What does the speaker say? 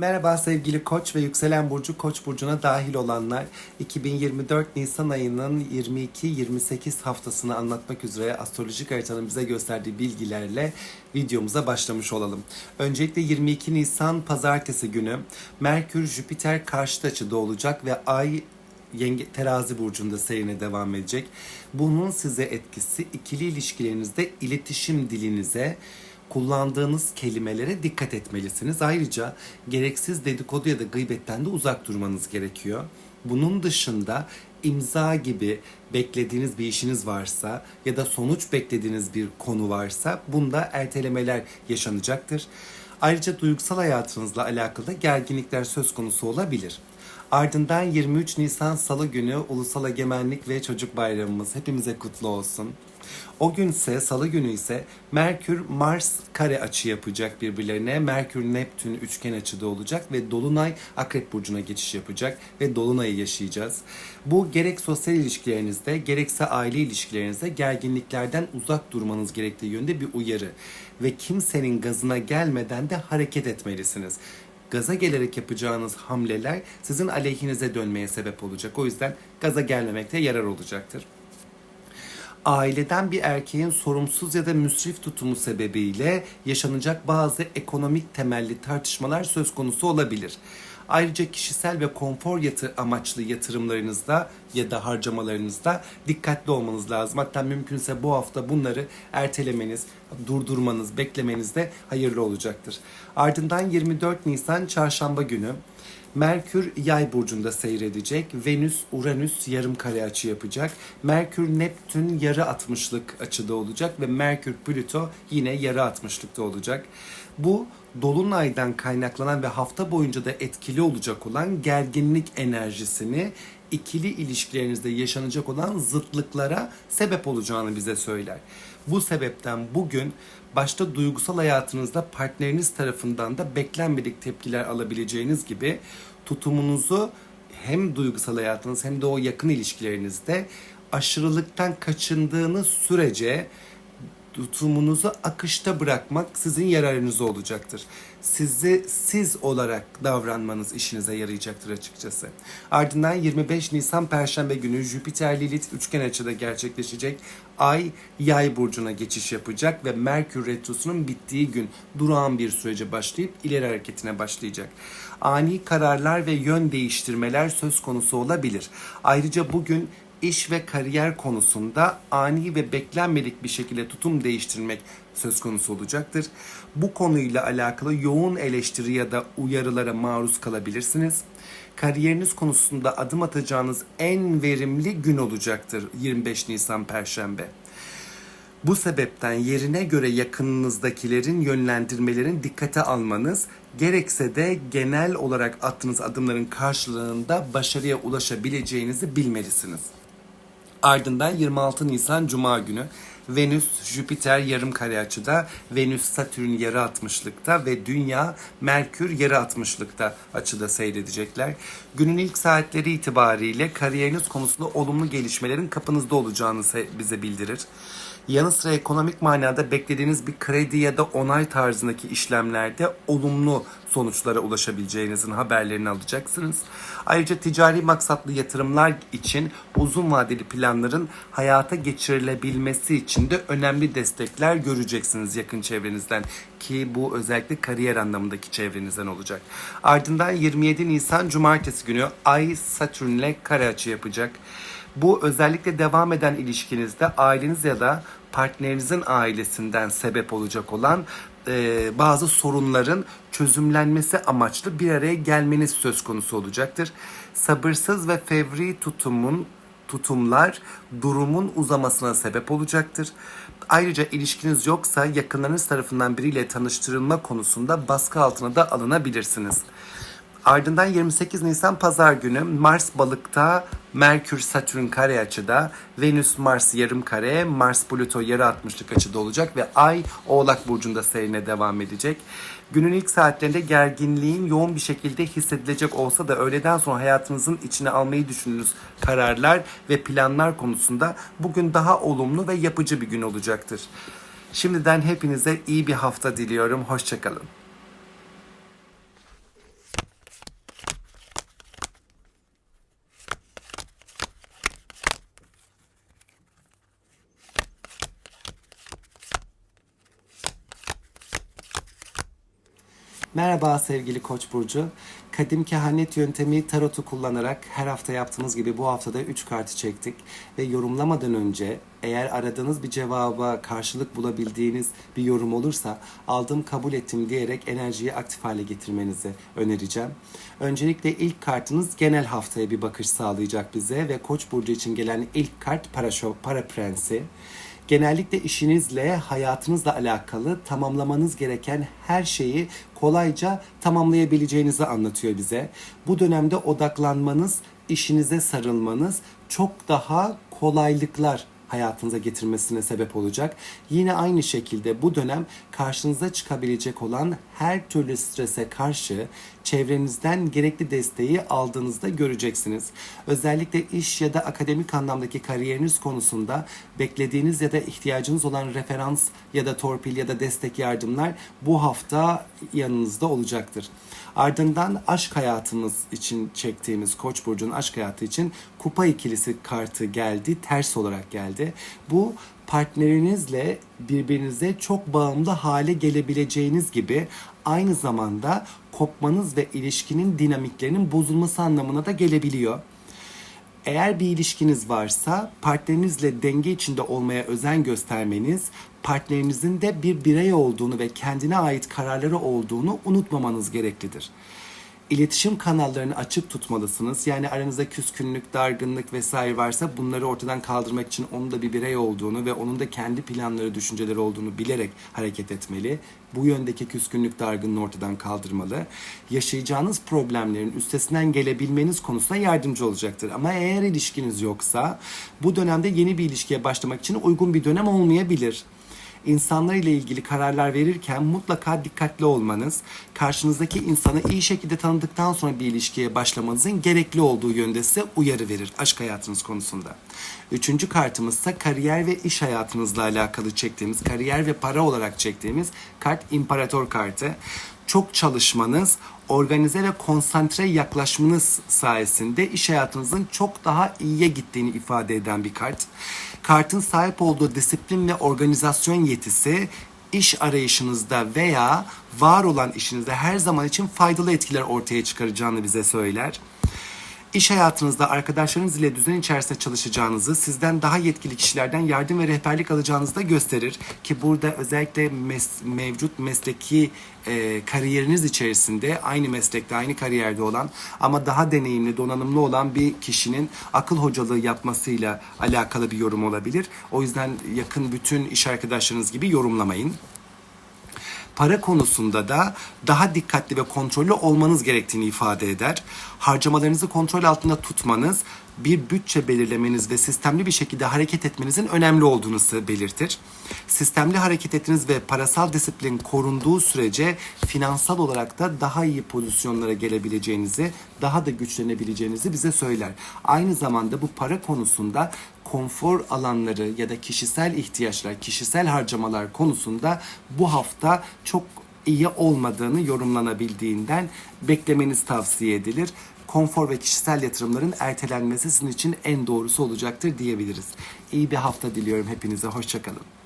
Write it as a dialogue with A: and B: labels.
A: Merhaba sevgili Koç ve Yükselen Burcu Koç Burcu'na dahil olanlar 2024 Nisan ayının 22-28 haftasını anlatmak üzere astrolojik haritanın bize gösterdiği bilgilerle videomuza başlamış olalım. Öncelikle 22 Nisan pazartesi günü Merkür Jüpiter karşıt açıda olacak ve Ay Yenge, terazi burcunda seyrine devam edecek. Bunun size etkisi ikili ilişkilerinizde iletişim dilinize, kullandığınız kelimelere dikkat etmelisiniz. Ayrıca gereksiz dedikodu ya da gıybetten de uzak durmanız gerekiyor. Bunun dışında imza gibi beklediğiniz bir işiniz varsa ya da sonuç beklediğiniz bir konu varsa bunda ertelemeler yaşanacaktır. Ayrıca duygusal hayatınızla alakalı da gerginlikler söz konusu olabilir. Ardından 23 Nisan Salı günü Ulusal Egemenlik ve Çocuk Bayramımız hepimize kutlu olsun. O gün ise Salı günü ise Merkür Mars kare açı yapacak birbirlerine. Merkür Neptün üçgen açıda olacak ve Dolunay Akrep burcuna geçiş yapacak ve Dolunay'ı yaşayacağız. Bu gerek sosyal ilişkilerinizde gerekse aile ilişkilerinizde gerginliklerden uzak durmanız gerektiği yönde bir uyarı ve kimsenin gazına gelmeden de hareket etmelisiniz gaza gelerek yapacağınız hamleler sizin aleyhinize dönmeye sebep olacak. O yüzden gaza gelmemekte yarar olacaktır. Aileden bir erkeğin sorumsuz ya da müsrif tutumu sebebiyle yaşanacak bazı ekonomik temelli tartışmalar söz konusu olabilir. Ayrıca kişisel ve konfor yatır amaçlı yatırımlarınızda ya da harcamalarınızda dikkatli olmanız lazım. Hatta mümkünse bu hafta bunları ertelemeniz, durdurmanız, beklemeniz de hayırlı olacaktır. Ardından 24 Nisan çarşamba günü Merkür yay burcunda seyredecek. Venüs Uranüs yarım kare açı yapacak. Merkür Neptün yarı atmışlık açıda olacak ve Merkür Plüto yine yarı atmışlıkta olacak. Bu dolunaydan kaynaklanan ve hafta boyunca da etkili olacak olan gerginlik enerjisini ikili ilişkilerinizde yaşanacak olan zıtlıklara sebep olacağını bize söyler. Bu sebepten bugün başta duygusal hayatınızda partneriniz tarafından da beklenmedik tepkiler alabileceğiniz gibi tutumunuzu hem duygusal hayatınız hem de o yakın ilişkilerinizde aşırılıktan kaçındığınız sürece tutumunuzu akışta bırakmak sizin yararınıza olacaktır. Sizi siz olarak davranmanız işinize yarayacaktır açıkçası. Ardından 25 Nisan Perşembe günü Jüpiter Lilith üçgen açıda gerçekleşecek. Ay yay burcuna geçiş yapacak ve Merkür Retrosu'nun bittiği gün durağan bir sürece başlayıp ileri hareketine başlayacak. Ani kararlar ve yön değiştirmeler söz konusu olabilir. Ayrıca bugün iş ve kariyer konusunda ani ve beklenmedik bir şekilde tutum değiştirmek söz konusu olacaktır. Bu konuyla alakalı yoğun eleştiri ya da uyarılara maruz kalabilirsiniz. Kariyeriniz konusunda adım atacağınız en verimli gün olacaktır 25 Nisan Perşembe. Bu sebepten yerine göre yakınınızdakilerin yönlendirmelerin dikkate almanız, gerekse de genel olarak attığınız adımların karşılığında başarıya ulaşabileceğinizi bilmelisiniz. Ardından 26 Nisan Cuma günü Venüs Jüpiter yarım kare açıda, Venüs Satürn yarı atmışlıkta ve Dünya Merkür yarı atmışlıkta açıda seyredecekler. Günün ilk saatleri itibariyle kariyeriniz konusunda olumlu gelişmelerin kapınızda olacağını bize bildirir. Yanı sıra ekonomik manada beklediğiniz bir kredi ya da onay tarzındaki işlemlerde olumlu sonuçlara ulaşabileceğinizin haberlerini alacaksınız. Ayrıca ticari maksatlı yatırımlar için uzun vadeli planların hayata geçirilebilmesi için de önemli destekler göreceksiniz yakın çevrenizden ki bu özellikle kariyer anlamındaki çevrenizden olacak. Ardından 27 Nisan Cumartesi günü Ay Satürn'le kare açı yapacak. Bu özellikle devam eden ilişkinizde aileniz ya da partnerinizin ailesinden sebep olacak olan e, bazı sorunların çözümlenmesi amaçlı bir araya gelmeniz söz konusu olacaktır. Sabırsız ve fevri tutumun tutumlar durumun uzamasına sebep olacaktır. Ayrıca ilişkiniz yoksa yakınlarınız tarafından biriyle tanıştırılma konusunda baskı altına da alınabilirsiniz. Ardından 28 Nisan Pazar günü Mars balıkta, Merkür Satürn kare açıda, Venüs Mars yarım kare, Mars Plüto yarı atmışlık açıda olacak ve Ay Oğlak Burcu'nda seyrine devam edecek. Günün ilk saatlerinde gerginliğin yoğun bir şekilde hissedilecek olsa da öğleden sonra hayatınızın içine almayı düşündüğünüz kararlar ve planlar konusunda bugün daha olumlu ve yapıcı bir gün olacaktır. Şimdiden hepinize iyi bir hafta diliyorum. Hoşçakalın. Merhaba sevgili Koç burcu. Kadim kehanet yöntemi tarotu kullanarak her hafta yaptığımız gibi bu haftada 3 kartı çektik ve yorumlamadan önce eğer aradığınız bir cevaba karşılık bulabildiğiniz bir yorum olursa aldım kabul ettim diyerek enerjiyi aktif hale getirmenizi önereceğim. Öncelikle ilk kartınız genel haftaya bir bakış sağlayacak bize ve Koç burcu için gelen ilk kart para, şov, para prensi. Genellikle işinizle, hayatınızla alakalı tamamlamanız gereken her şeyi kolayca tamamlayabileceğinizi anlatıyor bize. Bu dönemde odaklanmanız, işinize sarılmanız çok daha kolaylıklar hayatınıza getirmesine sebep olacak. Yine aynı şekilde bu dönem karşınıza çıkabilecek olan her türlü strese karşı çevrenizden gerekli desteği aldığınızda göreceksiniz. Özellikle iş ya da akademik anlamdaki kariyeriniz konusunda beklediğiniz ya da ihtiyacınız olan referans ya da torpil ya da destek yardımlar bu hafta yanınızda olacaktır. Ardından aşk hayatımız için çektiğimiz Koç burcunun aşk hayatı için kupa ikilisi kartı geldi, ters olarak geldi. Bu partnerinizle birbirinize çok bağımlı hale gelebileceğiniz gibi aynı zamanda kopmanız ve ilişkinin dinamiklerinin bozulması anlamına da gelebiliyor. Eğer bir ilişkiniz varsa partnerinizle denge içinde olmaya özen göstermeniz, partnerinizin de bir birey olduğunu ve kendine ait kararları olduğunu unutmamanız gereklidir. İletişim kanallarını açık tutmalısınız. Yani aranızda küskünlük, dargınlık vesaire varsa bunları ortadan kaldırmak için onun da bir birey olduğunu ve onun da kendi planları, düşünceleri olduğunu bilerek hareket etmeli. Bu yöndeki küskünlük, dargınlığı ortadan kaldırmalı. Yaşayacağınız problemlerin üstesinden gelebilmeniz konusunda yardımcı olacaktır. Ama eğer ilişkiniz yoksa bu dönemde yeni bir ilişkiye başlamak için uygun bir dönem olmayabilir insanlar ile ilgili kararlar verirken mutlaka dikkatli olmanız, karşınızdaki insanı iyi şekilde tanıdıktan sonra bir ilişkiye başlamanızın gerekli olduğu yönde size uyarı verir aşk hayatınız konusunda. Üçüncü kartımız ise kariyer ve iş hayatınızla alakalı çektiğimiz, kariyer ve para olarak çektiğimiz kart imparator kartı. Çok çalışmanız, organize ve konsantre yaklaşmanız sayesinde iş hayatınızın çok daha iyiye gittiğini ifade eden bir kart. Kartın sahip olduğu disiplin ve organizasyon yetisi iş arayışınızda veya var olan işinizde her zaman için faydalı etkiler ortaya çıkaracağını bize söyler. İş hayatınızda arkadaşlarınız ile düzen içerisinde çalışacağınızı, sizden daha yetkili kişilerden yardım ve rehberlik alacağınızı da gösterir. Ki burada özellikle mes- mevcut mesleki e, kariyeriniz içerisinde aynı meslekte, aynı kariyerde olan ama daha deneyimli, donanımlı olan bir kişinin akıl hocalığı yapmasıyla alakalı bir yorum olabilir. O yüzden yakın bütün iş arkadaşlarınız gibi yorumlamayın para konusunda da daha dikkatli ve kontrollü olmanız gerektiğini ifade eder. Harcamalarınızı kontrol altında tutmanız, bir bütçe belirlemeniz ve sistemli bir şekilde hareket etmenizin önemli olduğunu belirtir. Sistemli hareket etiniz ve parasal disiplin korunduğu sürece finansal olarak da daha iyi pozisyonlara gelebileceğinizi, daha da güçlenebileceğinizi bize söyler. Aynı zamanda bu para konusunda konfor alanları ya da kişisel ihtiyaçlar, kişisel harcamalar konusunda bu hafta çok iyi olmadığını yorumlanabildiğinden beklemeniz tavsiye edilir. Konfor ve kişisel yatırımların ertelenmesi sizin için en doğrusu olacaktır diyebiliriz. İyi bir hafta diliyorum hepinize. Hoşçakalın.